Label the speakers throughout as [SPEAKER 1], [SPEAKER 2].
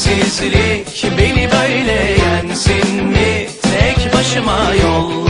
[SPEAKER 1] Sensizlik beni böyle yensin mi? Tek başıma yollarda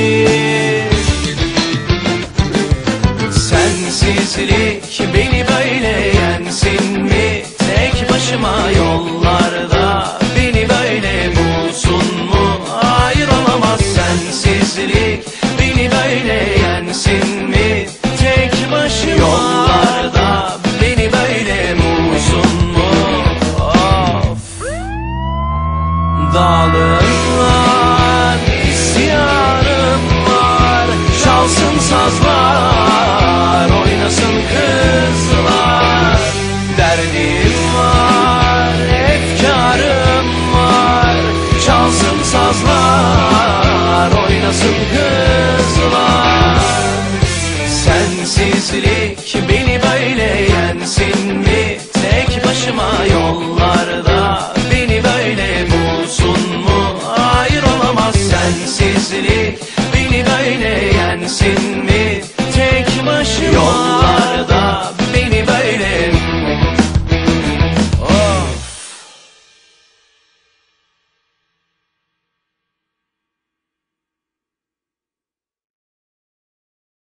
[SPEAKER 1] Sensizlik beni böyle yensin mi? Tek başıma yollarda beni böyle bulsun mu? Hayır olamaz sensizlik beni böyle yensin mi? Tek başıma yollarda beni böyle bulsun mu? Of. Dağlarım var, isyanım var Çalsın sazlar, oynasın kızlar Derdim var, efkarım var Çalsın sazlar, oynasın kızlar Sensizlik beni böyle yensin mi? Tek başıma yollarda beni böyle bulsun mu? Hayır olamaz sensizlik beni böyle yensin